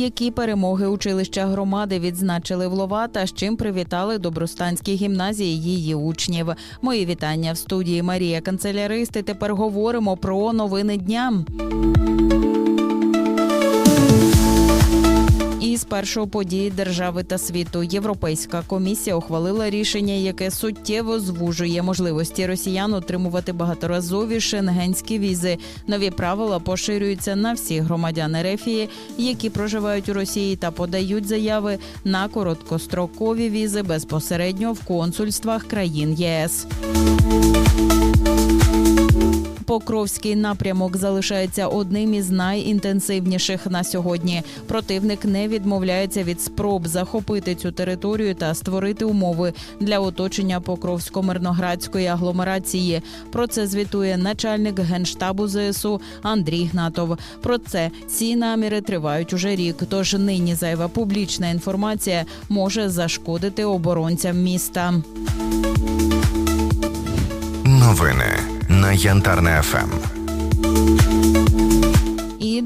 Які перемоги училища громади відзначили в Лова та з чим привітали добростанські гімназії її учнів? Мої вітання в студії Марія Канцеляристи. Тепер говоримо про новини дня. Першого події держави та світу Європейська комісія ухвалила рішення, яке суттєво звужує можливості росіян отримувати багаторазові шенгенські візи. Нові правила поширюються на всіх громадян Ерефії, які проживають у Росії та подають заяви на короткострокові візи безпосередньо в консульствах країн ЄС. Покровський напрямок залишається одним із найінтенсивніших на сьогодні. Противник не відмовляється від спроб захопити цю територію та створити умови для оточення Покровсько-мирноградської агломерації. Про це звітує начальник генштабу ЗСУ Андрій Гнатов. Про це ці наміри тривають уже рік. Тож нині зайва публічна інформація може зашкодити оборонцям міста. Новини на Янтарне ФМ.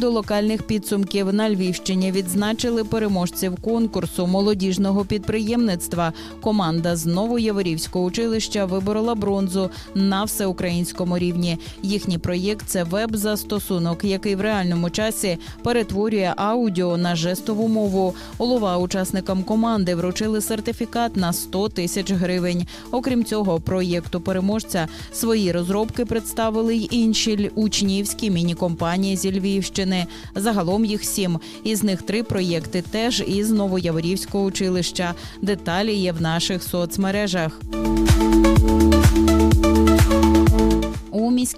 До локальних підсумків на Львівщині відзначили переможців конкурсу молодіжного підприємництва. Команда з Новоєворівського училища виборола бронзу на всеукраїнському рівні. Їхній проєкт це веб-застосунок, який в реальному часі перетворює аудіо на жестову мову. Олова учасникам команди вручили сертифікат на 100 тисяч гривень. Окрім цього, проєкту переможця свої розробки представили й інші учнівські міні-компанії зі Львівщини. Загалом їх сім. Із них три проєкти теж із Новояворівського училища. Деталі є в наших соцмережах.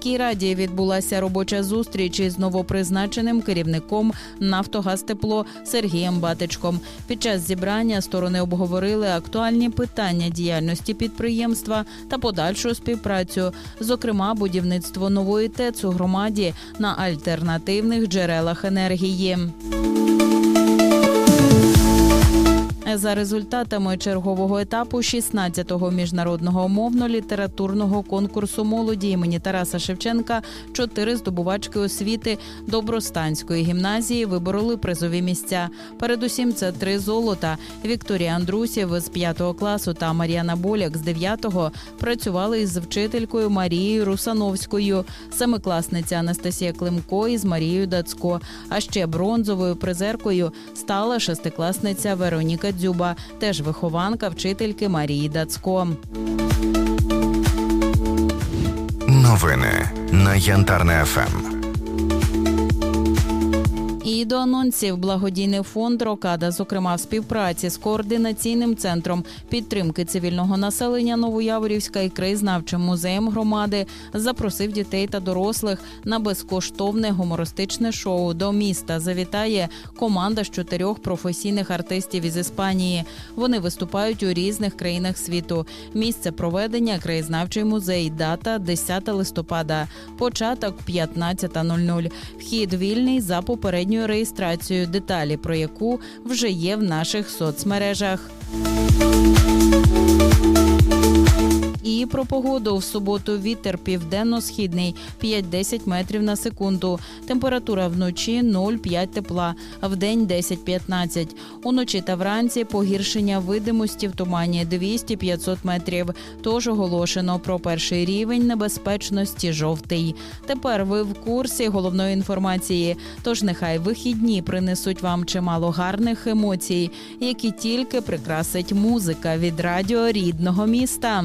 Міській раді відбулася робоча зустріч із новопризначеним керівником Нафтогазтепло Сергієм Батичком. Під час зібрання сторони обговорили актуальні питання діяльності підприємства та подальшу співпрацю, зокрема будівництво нової ТЕЦ у громаді на альтернативних джерелах енергії. За результатами чергового етапу 16-го міжнародного мовно-літературного конкурсу молоді імені Тараса Шевченка чотири здобувачки освіти Добростанської гімназії вибороли призові місця. Передусім, це три золота. Вікторія Андрусів з 5 класу та Мар'яна Боляк з 9-го працювали із вчителькою Марією Русановською, семикласниця Анастасія Климко із Марією Дацько. А ще бронзовою призеркою стала шестикласниця Вероніка Дзюба, теж вихованка вчительки Марії Дацько. Новини на Янтарне ФМ. І до анонсів благодійний фонд Рокада, зокрема в співпраці з координаційним центром підтримки цивільного населення Новояворівська і краєзнавчим музеєм громади, запросив дітей та дорослих на безкоштовне гумористичне шоу. До міста завітає команда з чотирьох професійних артистів із Іспанії. Вони виступають у різних країнах світу. Місце проведення краєзнавчий музей. Дата 10 листопада. Початок 15.00. Вхід вільний за попередньою реєстрацією, деталі про яку вже є в наших соцмережах. Про погоду в суботу вітер південно-східний 5-10 метрів на секунду. Температура вночі 0,5 тепла, в день 10-15. Уночі та вранці погіршення видимості в тумані 200-500 метрів. Тож оголошено про перший рівень небезпечності жовтий. Тепер ви в курсі головної інформації. Тож нехай вихідні принесуть вам чимало гарних емоцій, які тільки прикрасить музика від радіо рідного міста.